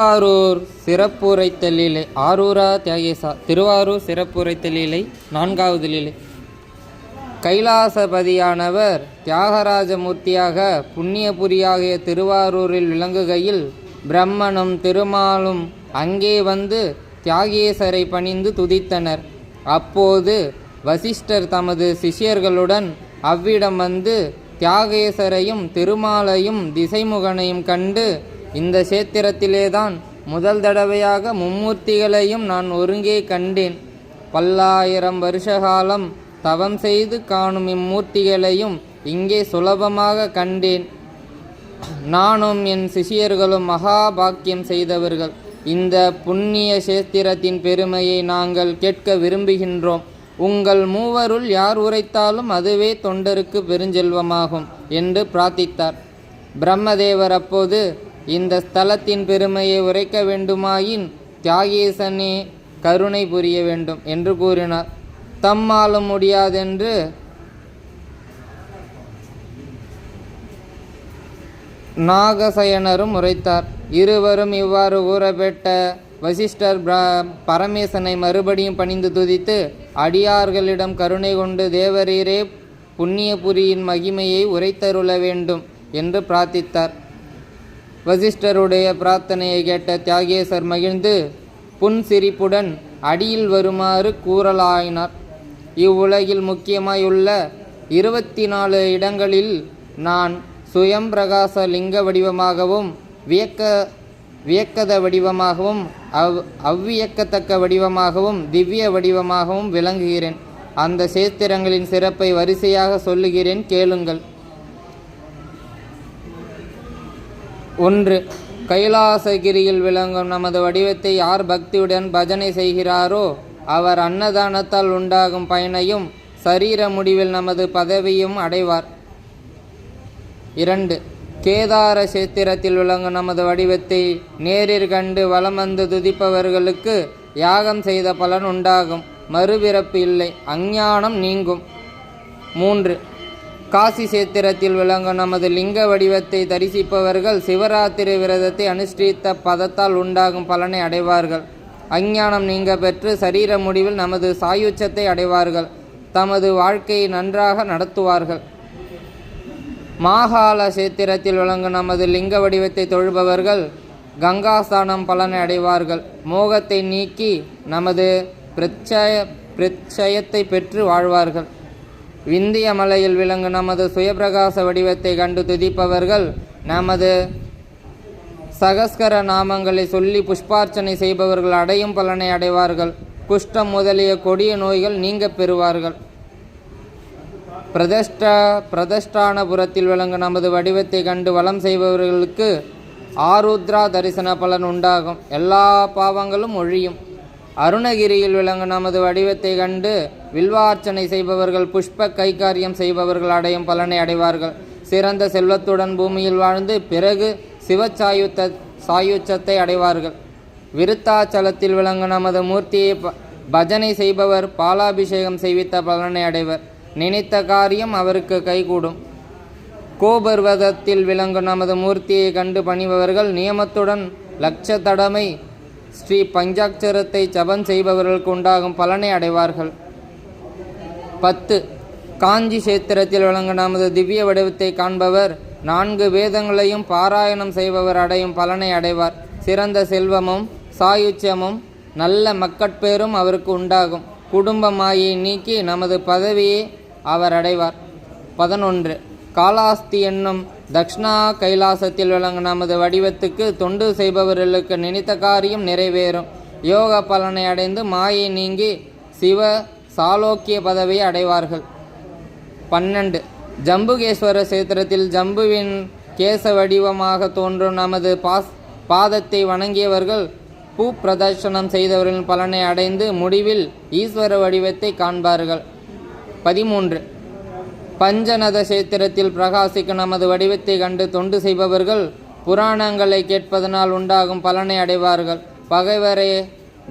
திருவாரூர் சிறப்புரைத்தலிலை ஆரூரா தியாகேசா திருவாரூர் சிறப்புரைத்தலிலை நான்காவது லீலை. கைலாசபதியானவர் தியாகராஜமூர்த்தியாக புண்ணியபுரியாகிய திருவாரூரில் விளங்குகையில் பிரம்மனும் திருமாலும் அங்கே வந்து தியாகேசரை பணிந்து துதித்தனர். அப்போது வசிஷ்டர் தமது சிஷ்யர்களுடன் அவ்விடம் வந்து தியாகேசரையும் திருமாலையும் திசைமுகனையும் கண்டு இந்த சேத்திரத்திலேதான் முதல் தடவையாக மும்மூர்த்திகளையும் நான் ஒருங்கே கண்டேன். பல்லாயிரம் வருஷகாலம் தவம் செய்து காணும் இம்மூர்த்திகளையும் இங்கே சுலபமாக கண்டேன். நானும் என் சிஷியர்களும் மகாபாக்கியம் செய்தவர்கள். இந்த புண்ணிய சேத்திரத்தின் பெருமையை நாங்கள் கேட்க விரும்புகின்றோம். உங்கள் மூவருள் யார் உரைத்தாலும் அதுவே தொண்டருக்கு பெருஞ்செல்வமாகும் என்று பிரார்த்தித்தார். பிரம்மதேவர் அப்போது இந்த ஸ்தலத்தின் பெருமையை உரைக்க வேண்டுமாயின் தியாகேசனே கருணை புரிய வேண்டும் என்று கூறினார். தம்மாலும் முடியாதென்று நாகசயனரும் உரைத்தார். இருவரும் இவ்வாறு கூறப்பெற்ற வசிஷ்டர் பிர- பரமேசனை மறுபடியும் பணிந்து துதித்து அடியார்களிடம் கருணை கொண்டு தேவரீரே புண்ணியபுரியின் மகிமையை உரைத்தருள வேண்டும் என்று பிரார்த்தித்தார். வசிஷ்டருடைய பிரார்த்தனையை கேட்ட தியாகேசர் மகிழ்ந்து புன்சிரிப்புடன் அடியில் வருமாறு கூறலாயினார். இவ்வுலகில் முக்கியமாயுள்ள இருபத்தி நாலு இடங்களில் நான் சுயம் பிரகாச லிங்க வடிவமாகவும் வியக்க வியக்கத வடிவமாகவும் அவ் அவ்வியக்கத்தக்க வடிவமாகவும் திவ்ய வடிவமாகவும் விளங்குகிறேன். அந்த சேத்திரங்களின் சிறப்பை வரிசையாக சொல்லுகிறேன் கேளுங்கள். ஒன்று கைலாசகிரியில் விளங்கும் நமது வடிவத்தை யார் பக்தியுடன் பஜனை செய்கிறாரோ அவர் அன்னதானத்தால் உண்டாகும் பயனையும் சரீர முடிவில் நமது பதவியும் அடைவார். இரண்டு கேதார சேத்திரத்தில் விளங்கும் நமது வடிவத்தை நேரில் கண்டு வலம் வந்து துதிப்பவர்களுக்கு யாகம் செய்த பலன் உண்டாகும். மறுபிறப்பு இல்லை அஞ்ஞானம் நீங்கும். மூன்று காசி சேத்திரத்தில் விளங்கும் நமது லிங்க வடிவத்தை தரிசிப்பவர்கள் சிவராத்திரி விரதத்தை அனுஷ்டித்த பதத்தால் உண்டாகும் பலனை அடைவார்கள். அஞ்ஞானம் நீங்க பெற்று சரீர முடிவில் நமது சாயுச்சத்தை அடைவார்கள். தமது வாழ்க்கையை நன்றாக நடத்துவார்கள். மாகாள சேத்திரத்தில் விளங்கும் நமது லிங்க வடிவத்தை தொழுபவர்கள் கங்காஸ்தானம் பலனை அடைவார்கள். மோகத்தை நீக்கி நமது பிரச்சய பிரச்சயத்தை பெற்று வாழ்வார்கள். விந்திய மலையில் விளங்கும் நமது சுயப்பிரகாச வடிவத்தை கண்டு துதிப்பவர்கள் நமது சகஸ்கர நாமங்களை சொல்லி புஷ்பார்ச்சனை செய்பவர்கள் அடையும் பலனை அடைவார்கள். குஷ்டம் முதலிய கொடிய நோய்கள் நீங்கப் பெறுவார்கள். பிரதஷ்டா பிரதஷ்டானபுரத்தில் விளங்கும் நமது வடிவத்தை கண்டு வளம் செய்பவர்களுக்கு ஆருத்ரா தரிசன பலன் உண்டாகும். எல்லா பாவங்களும் ஒழியும். அருணகிரியில் விளங்கும் நமது வடிவத்தை கண்டு வில்வார்ச்சனை செய்பவர்கள் புஷ்ப கைகாரியம் செய்பவர்கள் அடையும் பலனை அடைவார்கள். சிறந்த செல்வத்துடன் பூமியில் வாழ்ந்து பிறகு சிவச்சாயுத்த சாயுச்சத்தை அடைவார்கள். விருத்தாச்சலத்தில் விளங்கும் நமது மூர்த்தியை ப- பஜனை செய்பவர் பாலாபிஷேகம் செய்வித்த பலனை அடைவர். நினைத்த காரியம் அவருக்கு கைகூடும். கோபர்வதத்தில் விளங்கும் நமது மூர்த்தியை கண்டு பணிபவர்கள் நியமத்துடன் லட்ச தடமை ஸ்ரீ பஞ்சாட்சரத்தை ஜபம் செய்பவர்களுக்கு உண்டாகும் பலனை அடைவார்கள். பத்து. காஞ்சி சேத்திரத்தில் வழங்கும் நமது திவ்ய வடிவத்தை காண்பவர் நான்கு வேதங்களையும் பாராயணம் செய்பவர் அடையும் பலனை அடைவார். சிறந்த செல்வமும் சாயுச்சியமும் நல்ல மக்கட்பேரும் அவருக்கு உண்டாகும். குடும்ப மாயை நீக்கி நமது பதவியை அவர் அடைவார். பதினொன்று. காலாஸ்தி என்னும் தக்ஷணா கைலாசத்தில் விளங்கும் நமது வடிவத்துக்கு தொண்டு செய்பவர்களுக்கு நினைத்த காரியம் நிறைவேறும். யோக பலனை அடைந்து மாயை நீங்கி சிவ சாலோக்கிய பதவியை அடைவார்கள். பன்னெண்டு. ஜம்புகேஸ்வர சேத்திரத்தில் ஜம்புவின் கேச வடிவமாக தோன்றும் நமது பாஸ் பாதத்தை வணங்கியவர்கள் பூ பிரதர்ஷனம் செய்தவர்களின் பலனை அடைந்து முடிவில் ஈஸ்வர வடிவத்தை காண்பார்கள். பதிமூன்று. பஞ்சநத சேத்திரத்தில் பிரகாசிக்கும் நமது வடிவத்தை கண்டு தொண்டு செய்பவர்கள் புராணங்களை கேட்பதனால் உண்டாகும் பலனை அடைவார்கள். பகைவரே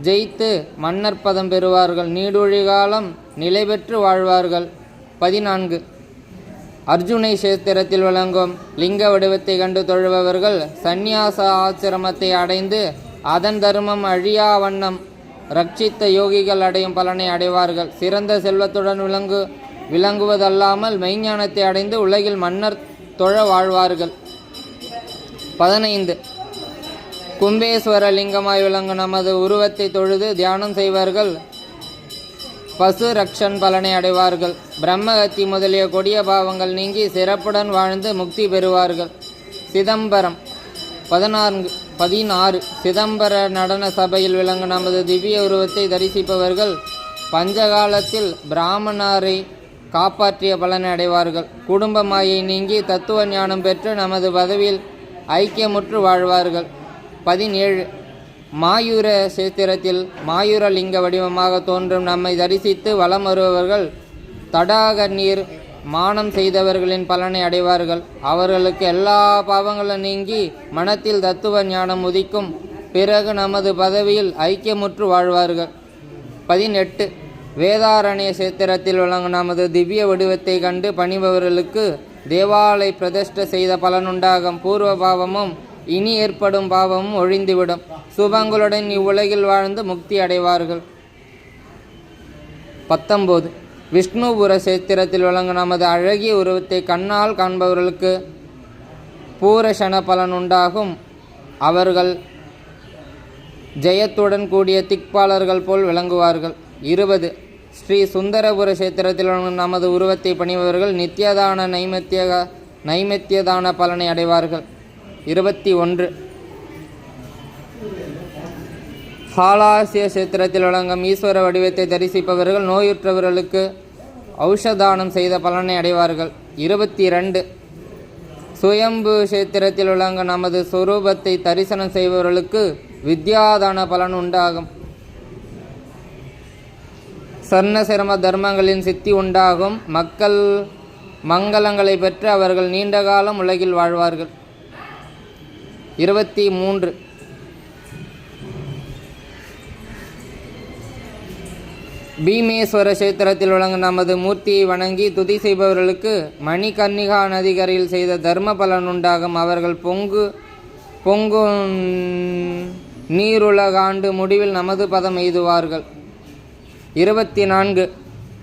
ஜெயித்து மன்னர் பதம் பெறுவார்கள். நீடூழி காலம் நிலை பெற்று வாழ்வார்கள். பதினான்கு. அர்ஜுனை சேத்திரத்தில் விளங்கும் லிங்க வடிவத்தை கண்டு தொழுபவர்கள் சந்நியாச ஆசிரமத்தை அடைந்து அதன் தர்மம் அழியா வண்ணம் ரட்சித்த யோகிகள் அடையும் பலனை அடைவார்கள். சிறந்த செல்வத்துடன் விளங்கு விளங்குவதல்லாமல் மெய்ஞானத்தை அடைந்து உலகில் மன்னர் தொழ வாழ்வார்கள். பதினைந்து. கும்பேஸ்வர லிங்கமாய் விளங்கும் நமது உருவத்தை தொழுது தியானம் செய்வார்கள். பசு ரக்ஷன் பலனை அடைவார்கள். பிரம்மகத்தி முதலிய கொடிய பாவங்கள் நீங்கி சிறப்புடன் வாழ்ந்து முக்தி பெறுவார்கள். சிதம்பரம் பதினான்கு பதினாறு சிதம்பர நடன சபையில் விளங்கும் நமது திவ்ய உருவத்தை தரிசிப்பவர்கள் பஞ்சகாலத்தில் பிராமணரை காப்பாற்றிய பலனை அடைவார்கள். குடும்ப மாயை நீங்கி தத்துவ ஞானம் பெற்று நமது பதவியில் ஐக்கியமுற்று வாழ்வார்கள். பதினேழு. மாயூர சேத்திரத்தில் மாயூர லிங்க வடிவமாக தோன்றும் நம்மை தரிசித்து வலம் வருபவர்கள் தடாக நீர் மானம் செய்தவர்களின் பலனை அடைவார்கள். அவர்களுக்கு எல்லா பாவங்களும் நீங்கி மனத்தில் தத்துவ ஞானம் உதிக்கும் பிறகு நமது பதவியில் ஐக்கியமுற்று வாழ்வார்கள். பதினெட்டு. வேதாரண்ய சேத்திரத்தில் வழங்கும் நமது திவ்ய வடிவத்தை கண்டு பணிபவர்களுக்கு தேவாலய பிரதிஷ்ட செய்த பலனுண்டாகும். பூர்வ பாவமும் இனி ஏற்படும் பாவமும் ஒழிந்துவிடும். சுபங்களுடன் இவ்வுலகில் வாழ்ந்து முக்தி அடைவார்கள். பத்தொம்போது விஷ்ணுபுர சேத்திரத்தில் வழங்கும் நமது அழகிய உருவத்தை கண்ணால் காண்பவர்களுக்கு பூரஷன பலன் உண்டாகும். அவர்கள் ஜெயத்துடன் கூடிய திக்பாலர்கள் போல் விளங்குவார்கள். இருபது. ஸ்ரீ சுந்தரபுர சேத்திரத்தில் வழங்கும் நமது உருவத்தை பணிபவர்கள் நித்தியதான நைமத்திய நைமத்தியதான பலனை அடைவார்கள். இருபத்தி ஒன்று. ஹாலாசிய சேத்திரத்தில் வழங்கும் ஈஸ்வர வடிவத்தை தரிசிப்பவர்கள் நோயுற்றவர்களுக்கு ஔஷதானம் செய்த பலனை அடைவார்கள். இருபத்தி ரெண்டு சுயம்பு சேத்திரத்தில் விளங்கும் நமது சொரூபத்தை தரிசனம் செய்பவர்களுக்கு வித்யாதான பலன் உண்டாகும். சர்ணசிரம தர்மங்களின் சித்தி உண்டாகும். மக்கள் மங்களங்களை பெற்று அவர்கள் நீண்ட காலம் உலகில் வாழ்வார்கள். இருபத்தி மூன்று. பீமேஸ்வர கஷேத்திரத்தில் வழங்கும் நமது மூர்த்தியை வணங்கி துதி செய்பவர்களுக்கு மணிகர்ணிகா நதிகரையில் செய்த தர்ம பலன் உண்டாகும். அவர்கள் பொங்கு பொங்கு நீருலகாண்டு முடிவில் நமது பதம் எய்துவார்கள். இருபத்தி நான்கு.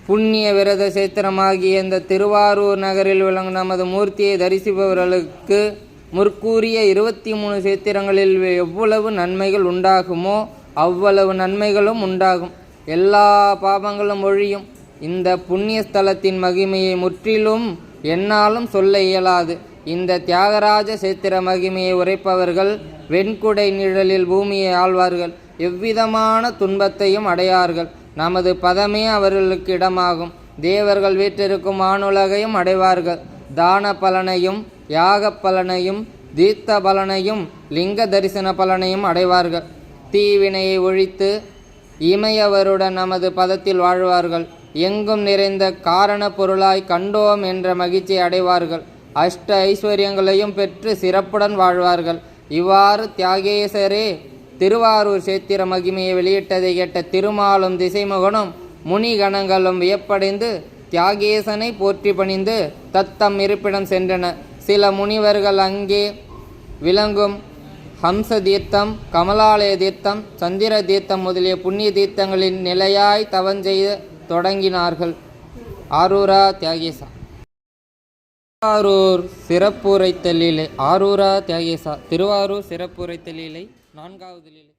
புண்ணிய விரத சேத்திரமாகிய இந்த திருவாரூர் நகரில் விளங்கும் நமது மூர்த்தியை தரிசிப்பவர்களுக்கு முற்கூறிய இருபத்தி மூணு சேத்திரங்களில் எவ்வளவு நன்மைகள் உண்டாகுமோ அவ்வளவு நன்மைகளும் உண்டாகும். எல்லா பாவங்களும் ஒழியும். இந்த புண்ணிய ஸ்தலத்தின் மகிமையை முற்றிலும் என்னாலும் சொல்ல இயலாது. இந்த தியாகராஜ சேத்திர மகிமையை உரைப்பவர்கள் வெண்குடை நிழலில் பூமியை ஆழ்வார்கள் எவ்விதமான துன்பத்தையும் அடையார்கள். நமது பதமே அவர்களுக்கு இடமாகும். தேவர்கள் வீற்றிருக்கும் ஆணுலகையும் அடைவார்கள். தான பலனையும் யாக பலனையும் தீர்த்த பலனையும் லிங்க தரிசன பலனையும் அடைவார்கள். தீவினையை ஒழித்து இமையவருடன் நமது பதத்தில் வாழ்வார்கள். எங்கும் நிறைந்த காரண பொருளாய் கண்டோம் என்ற மகிழ்ச்சி அடைவார்கள். அஷ்ட ஐஸ்வர்யங்களையும் பெற்று சிறப்புடன் வாழ்வார்கள். இவ்வாறு தியாகேசரே திருவாரூர் சேத்திர மகிமையை வெளியிட்டதை கேட்ட திருமாலும் திசைமுகனும் முனிகணங்களும் வியப்படைந்து தியாகேசனை போற்றி பணிந்து தத்தம் இருப்பிடம் சென்றனர் சில முனிவர்கள் அங்கே விளங்கும். ஹம்ச தீர்த்தம் கமலாலய தீர்த்தம் சந்திர தீர்த்தம் முதலிய புண்ணிய தீர்த்தங்களின் நிலையாய் தவஞ்செய்ய தொடங்கினார்கள். ஆரூரா தியாகேசா. திருவாரூர் சிறப்புரைத்த லீலை ஆரூரா தியாகேசா. திருவாரூர் சிறப்புரைத்த லீலை நான்காவது லீலை